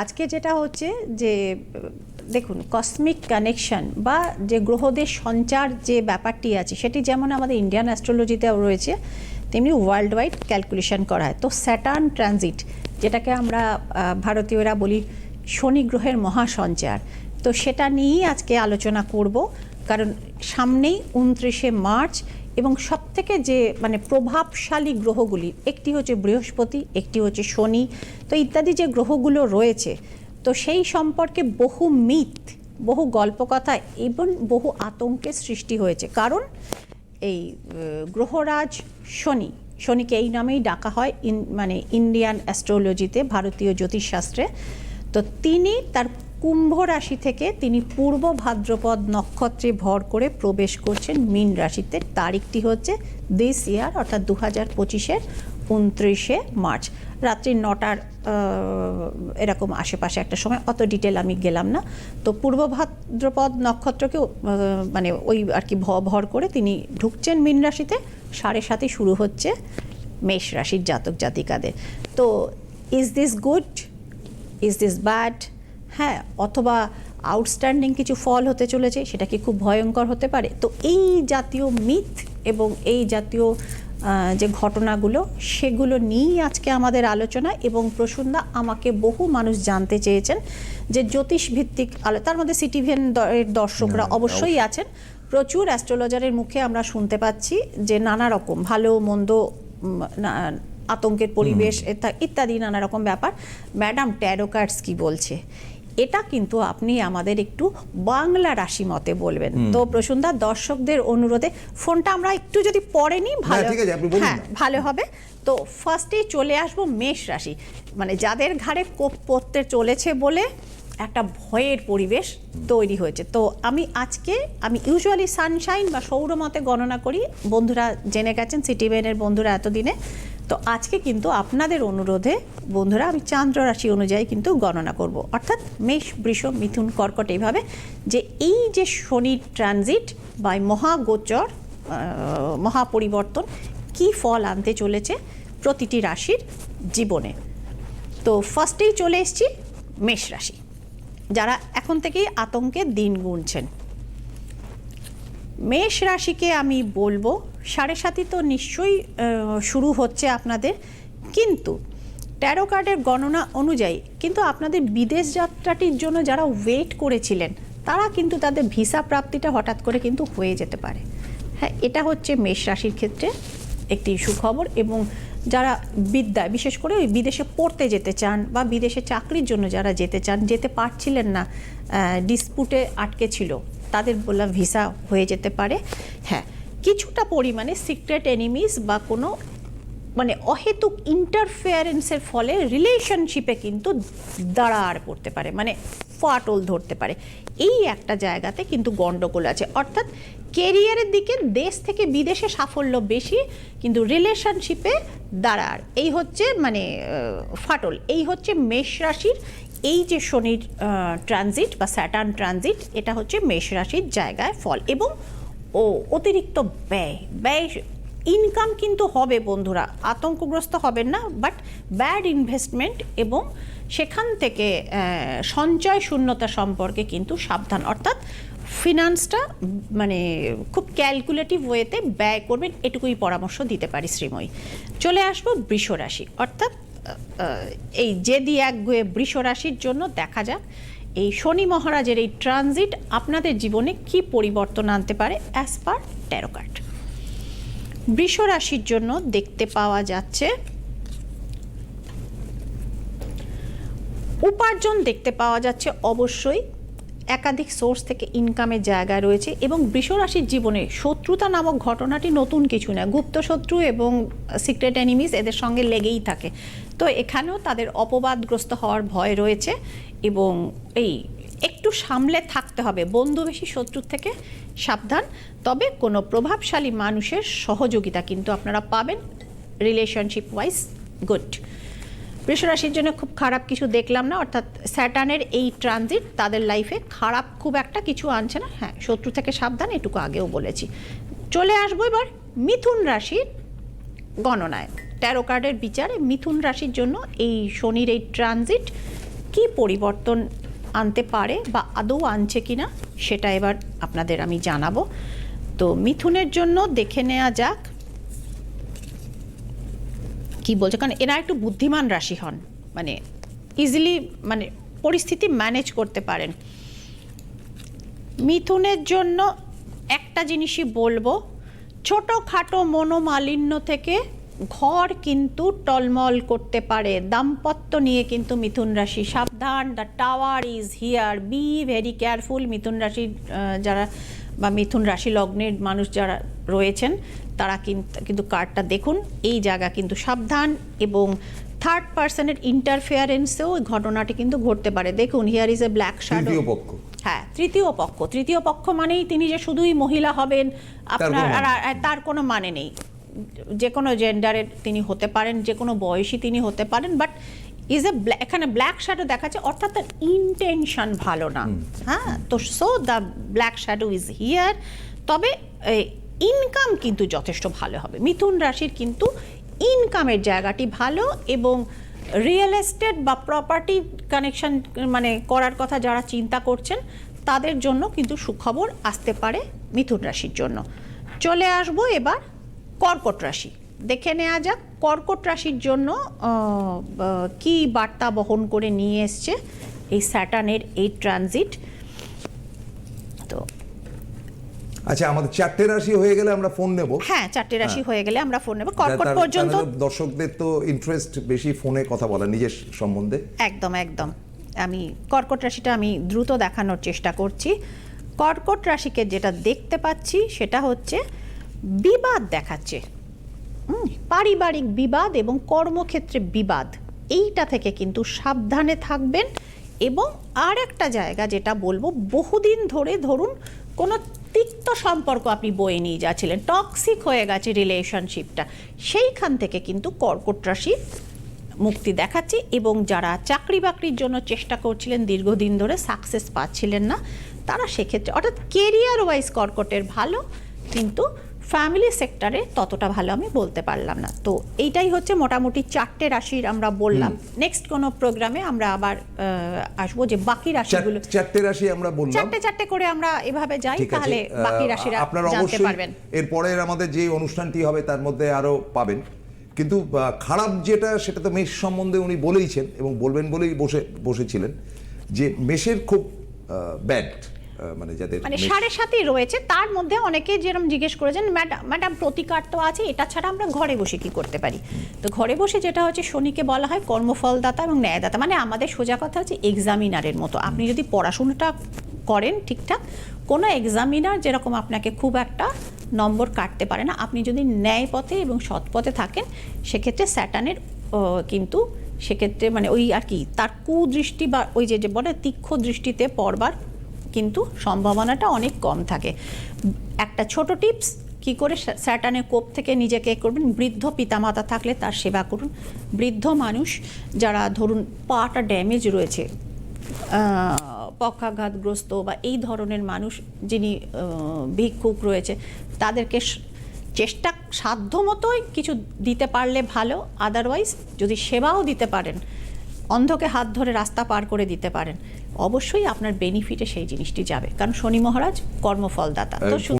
আজকে যেটা হচ্ছে যে, দেখুন কসমিক কানেকশন বা যে গ্রহদের সঞ্চার যে ব্যাপারটি আছে, সেটি যেমন আমাদের ইন্ডিয়ান অ্যাস্ট্রোলজিতেও রয়েছে, তেমনি ওয়ার্ল্ড ওয়াইড ক্যালকুলেশন করা হয়। তো স্যাটার্ন ট্রানজিট যেটাকে আমরা ভারতীয়রা বলি শনি গ্রহের মহাসঞ্চার। তো সেটা নিয়েই আজকে আলোচনা করব, কারণ সামনেই উনত্রিশে মার্চ এবং সবথেকে যে মানে প্রভাবশালী গ্রহগুলি, একটি হচ্ছে বৃহস্পতি, একটি হচ্ছে শনি, তো ইত্যাদি যে গ্রহগুলো রয়েছে, তো সেই সম্পর্কে বহু মিথ, বহু গল্পকথা এবং বহু আতঙ্কের সৃষ্টি হয়েছে। কারণ এই গ্রহরাজ শনি, শনিকে এই নামেই ডাকা হয় ইন মানে ইন্ডিয়ান অ্যাস্ট্রোলজিতে, ভারতীয় জ্যোতিষশাস্ত্রে। তো তিনি তার কুম্ভ রাশি থেকে তিনি পূর্ব ভাদ্রপদ নক্ষত্রে ভর করে প্রবেশ করছেন। মীন রাশিতে তারিখটি হচ্ছে দিস ইয়ার অর্থাৎ দু হাজার পঁচিশের উনত্রিশে মার্চ। রাত্রি নটার এরকম আশেপাশে একটা সময়, অত ডিটেল আমি গেলাম না। তো পূর্ব ভাদ্রপদ নক্ষত্রকেও মানে ওই আর কি ভ- ভর করে তিনি ঢুকছেন মীন রাশিতে। সাড়ে সাথে শুরু হচ্ছে মেষ রাশির জাতক জাতিকাদের। তো is this good is this bad হ্যাঁ অথবা আউটস্ট্যান্ডিং কিছু ফল হতে চলেছে সেটা কি খুব ভয়ঙ্কর হতে পারে? তো এই জাতীয় মিথ এবং এই জাতীয় যে ঘটনাগুলো সেগুলো নিয়েই আজকে আমাদের আলোচনা এবং প্রসন্দা আমাকে বহু মানুষ জানতে চেয়েছেন যে জ্যোতিষ ভিত্তিক আলো তার মধ্যে সিটিভেন দর্শকরা অবশ্যই আছেন। প্রচুর অ্যাস্ট্রোলজারের মুখে আমরা শুনতে পাচ্ছি যে নানা রকম ভালো মন্দ আতঙ্কের পরিবেশ ইত্যা- ইত্যাদি নানা রকম ব্যাপার। ম্যাডাম ট্যারো কার্ডস কি বলছে? এটা কিন্তু আপনি আমাদের একটু বাংলা রাশি মতে বলবেন। তো প্রসন্দা দর্শকদের অনুরোধে ফোনটা আমরা একটু যদি পরে নিই ভালো আপনি বলুন হ্যাঁ ভালো হবে। তো ফার্স্টেই চলে আসব মেষ রাশি। মানে যাদের ঘাড়ে কোপ পড়তে চলেছে বলে একটা ভয়ের পরিবেশ তৈরি হয়েছে। তো আমি আজকে আমি ইউজুয়ালি সানশাইন বা সৌরমতে গণনা করি। বন্ধুরা জেনে গেছেন সিটি সিটিভেনের বন্ধুরা এতদিনে। তো আজকে কিন্তু আপনাদের অনুরোধে, বন্ধুরা, আমি চান্দ্র রাশি অনুযায়ী কিন্তু গণনা করব। অর্থাৎ মেষ, বৃষ, মিথুন, কর্কট এইভাবে যে এই যে শনি ট্রানজিট বা মহাগোচর মহাপরিবর্তন কি ফল আনতে চলেছে প্রতিটি রাশির জীবনে। তো ফার্স্টেই চলে এসেছি মেষ রাশি, যারা এখন থেকেই আতঙ্কে দিন গুনছেন। মেষ রাশিকে আমি বলব সাড়ে সাতই তো নিশ্চয়ই শুরু হচ্ছে আপনাদের। কিন্তু ট্যারো কার্ডের গণনা অনুযায়ী কিন্তু আপনাদের বিদেশ যাত্রাটির জন্য যারা ওয়েট করেছিলেন, তারা কিন্তু তাদের ভিসা প্রাপ্তিটা হঠাৎ করে কিন্তু হয়ে যেতে পারে। হ্যাঁ এটা হচ্ছে মেষ রাশির ক্ষেত্রে একটি সুখবর এবং যারা বিদ্যায়, বিশেষ করে ওই বিদেশে পড়তে যেতে চান বা বিদেশে চাকরির জন্য যারা যেতে চান, যেতে পারছিলেন না ডিসপুটে আটকে ছিল, তাদের বললাম ভিসা হয়ে যেতে পারে। হ্যাঁ কিছুটা পরিমাণে সিক্রেট এনিমিস বা কোনো মানে অহেতুক ইন্টারফেয়ারেন্সের ফলে রিলেশনশিপে কিন্তু দাঁড়ার পড়তে পারে মানে ফাটল ধরতে পারে। এই একটা জায়গাতে কিন্তু গন্ডগোল আছে। অর্থাৎ কেরিয়ারের দিকে দেশ থেকে বিদেশে সাফল্য বেশি, কিন্তু রিলেশনশিপে দাঁড়ার। এই হচ্ছে মানে ফাটল। এই হচ্ছে মেষ রাশির, এই যে শনির ট্রানজিট বা স্যাটার্ন ট্রানজিট এটা হচ্ছে মেষ রাশির জায়গায় ফল। এবং ও অতিরিক্ত ব্যয়। ব্যয় ইনকাম কিন্তু হবে বন্ধুরা, আতঙ্কগ্রস্ত হবেন না বাট ব্যাড ইনভেস্টমেন্ট এবং সেখান থেকে সঞ্চয় শূন্যতা সম্পর্কে কিন্তু সাবধান। অর্থাৎ ফিনান্সটা মানে খুব ক্যালকুলেটিভ ওয়েতে ব্যয় করবেন, এটুকুই পরামর্শ দিতে পারি শ্রীময়ী। চলে আসব বৃষ রাশি অর্থাৎ এই জেদি একগুয়ে বৃষ রাশির জন্য দেখা যাক এই শনি মহারাজের এই ট্রানজিট আপনাদের জীবনে কি পরিবর্তন আনতে পারে অ্যাজ পার ট্যারো কার্ড বৃষ রাশির জন্য দেখতে পাওয়া যাচ্ছে, উপার্জন দেখতে পাওয়া যাচ্ছে অবশ্যই একাধিক সোর্স থেকে ইনকামের জায়গা রয়েছে এবং বৃষ রাশির জীবনে শত্রুতা নামক ঘটনাটি নতুন কিছু না। গুপ্ত শত্রু এবং সিক্রেট এনিমিস এদের সঙ্গে লেগেই থাকে। তো এখানেও তাদের অপবাদগ্রস্ত হওয়ার ভয় রয়েছে এবং এই একটু সামলে থাকতে হবে। বন্ধু বেশি শত্রুর থেকে সাবধান। তবে কোনো প্রভাবশালী মানুষের সহযোগিতা কিন্তু আপনারা পাবেন। রিলেশনশিপ ওয়াইজ গুড বৃষরাশির জন্য খুব খারাপ কিছু দেখলাম না, অর্থাৎ স্যাটার্নের এই ট্রানজিট তাদের লাইফে খারাপ খুব একটা কিছু আনছে না। হ্যাঁ শত্রু থেকে সাবধান, এটুকু আগেও বলেছি। চলে আসব এবার মিথুন রাশির গণনায়। ট্যারো কার্ডের বিচারে মিথুন রাশির জন্য এই শনির এই ট্রানজিট কি পরিবর্তন আনতে পারে বা আদৌ আনছে কি না সেটা এবার আপনাদের আমি জানাব। তো মিথুনের জন্য দেখে নেওয়া যাক। কি বলছে? কারণ এরা একটু বুদ্ধিমান রাশি হন। মানে ইজিলি মানে পরিস্থিতি ম্যানেজ করতে পারেন। মিথুনের জন্য একটা জিনিসই বলব, ছোটোখাটো মনোমালিন্য থেকে ঘর কিন্তু টলমল করতে পারে। দাম্পত্য নিয়ে কিন্তু মিথুন রাশি সাবধান। The tower is here be very careful মিথুন রাশির যারা বা মিথুন রাশি লগ্নের মানুষ যারা রয়েছেন তারা কিন্তু কার্ডটা দেখুন। এই জায়গা কিন্তু সাবধান এবং থার্ড পার্সনের ইন্টারফেয়ারেন্সেও ঘটনাটি কিন্তু ঘটতে পারে। দেখুন here is a black shadow পক্ষ। হ্যাঁ তৃতীয় পক্ষ। তৃতীয় পক্ষ মানেই তিনি যে শুধুই মহিলা হবেন আপনার মানে তার কোনো মানে নেই। যে কোনো জেন্ডারের তিনি হতে পারেন যে কোনো বয়সী তিনি হতে পারেন বাট ইজ এ এখানে ব্ল্যাক শ্যাডো দেখাচ্ছে অর্থাৎ তার ইন্টেনশন ভালো না। হ্যাঁ? তো so the black shadow is here তবে ইনকাম কিন্তু যথেষ্ট ভালো হবে। মিথুন রাশির কিন্তু ইনকামের জায়গাটি ভালো এবং রিয়েল এস্টেট বা প্রপার্টি কানেকশন মানে করার কথা যারা চিন্তা করছেন তাদের জন্য কিন্তু সুখবর আসতে পারে মিথুন রাশির জন্য। চলে আসব এবার কর্কট রাশি। দেখে নেওয়া যাক কর্কট রাশির জন্য কি বার্তা বহন করে নিয়ে এসছে এই স্যাটার্নের এই ট্রানজিট? তো আচ্ছা আমাদের চারটে রাশি হয়ে গেলে আমরা ফোন নেব। হ্যাঁ চারটে রাশি হয়ে গেলে আমরা ফোন নেব। কর্কট পর্যন্ত দর্শকদের তো ইন্টারেস্ট বেশি ফোনে কথা বলা নিজের সম্বন্ধে। একদম একদম। আমি কর্কট রাশিটা আমি দ্রুত দেখানোর চেষ্টা করছি। কর্কট রাশিকে যেটা দেখতে পাচ্ছি সেটা হচ্ছে বিবাদ দেখাচ্ছে। পারিবারিক বিবাদ এবং কর্মক্ষেত্রে বিবাদ। এইটা থেকে কিন্তু সাবধানে থাকবেন এবং আর একটা জায়গা যেটা বলব, বহুদিন ধরে ধরুন কোনো তিক্ত সম্পর্ক আপনি বয়ে নিয়ে যাচ্ছিলেন টক্সিক হয়ে গেছে রিলেশনশিপটা সেইখান থেকে কিন্তু কর্কট রাশি মুক্তি দেখাচ্ছি এবং যারা চাকরি বাকরির জন্য চেষ্টা করছিলেন, দীর্ঘদিন ধরে সাকসেস পাচ্ছিলেন না, তারা সেক্ষেত্রে, অর্থাৎ কেরিয়ার ওয়াইজ কর্কটের ভালো, কিন্তু ফ্যামিলি সেক্টরে ততটা ভালো আমি বলতে পারলাম না। তো এইটাই হচ্ছে মোটামুটি চারটে রাশির আমরা বললাম। নেক্সট কোনো প্রোগ্রামে আমরা আবার আসব যে বাকি রাশিগুলো চারটে রাশি আমরা বললাম। চারটে চারটে করে আমরা এভাবে যাই তাহলে বাকি রাশিরা আপনারা জানতে অবশ্যই পারবেন। এরপরের আমাদের যে অনুষ্ঠানটি হবে তার মধ্যে আরও পাবেন। কিন্তু খারাপ যেটা সেটা তো মেষ সম্বন্ধে উনি বলেইছেন এবং বলবেন বলেই বসে বসেছিলেন যে মেষের খুব ব্যাড মানে যাদের মানে সাড়ে সাতই রয়েছে তার মধ্যে অনেকে যেরকম জিজ্ঞেস করেছেন ম্যাডাম ম্যাডাম প্রতিকার তো আছে এটা ছাড়া আমরা ঘরে বসে কি করতে পারি? তো ঘরে বসে যেটা হচ্ছে শনিকে বলা হয় কর্মফলদাতা এবং ন্যায়দাতা। মানে আমাদের সোজা কথা হচ্ছে এক্সামিনারের মতো। আপনি যদি পড়াশোনাটা করেন ঠিকঠাক কোনো এক্সামিনার যেরকম আপনাকে খুব একটা নম্বর কাটতে পারে না। আপনি যদি ন্যায় পথে এবং সৎ পথে থাকেন সেক্ষেত্রে স্যাটানের কিন্তু সেক্ষেত্রে মানে ওই আর কি তার কুদৃষ্টি বা ওই যে যে বলে তীক্ষ্ণ দৃষ্টিতে পড়বার কিন্তু সম্ভাবনাটা অনেক কম থাকে। একটা ছোট টিপস, কি করে স্যাটানের কোপ থেকে নিজেকে করবেন। বৃদ্ধ পিতামাতা থাকলে তার সেবা করুন। বৃদ্ধ মানুষ যারা ধরুন পাটা ড্যামেজ রয়েছে পক্ষাঘাতগ্রস্ত বা এই ধরনের মানুষ যিনি ভিক্ষুক রয়েছে, তাদেরকে চেষ্টা সাধ্য মতোই কিছু দিতে পারলে ভালো। আদারওয়াইজ যদি সেবাও দিতে পারেন, অন্ধকে হাত ধরে রাস্তা পার করে দিতে পারেন। অবশ্যই আপনার বেনিফিটে সেই জিনিসটি যাবে। কারণ শনি মহারাজ কর্মফলদাতা। তো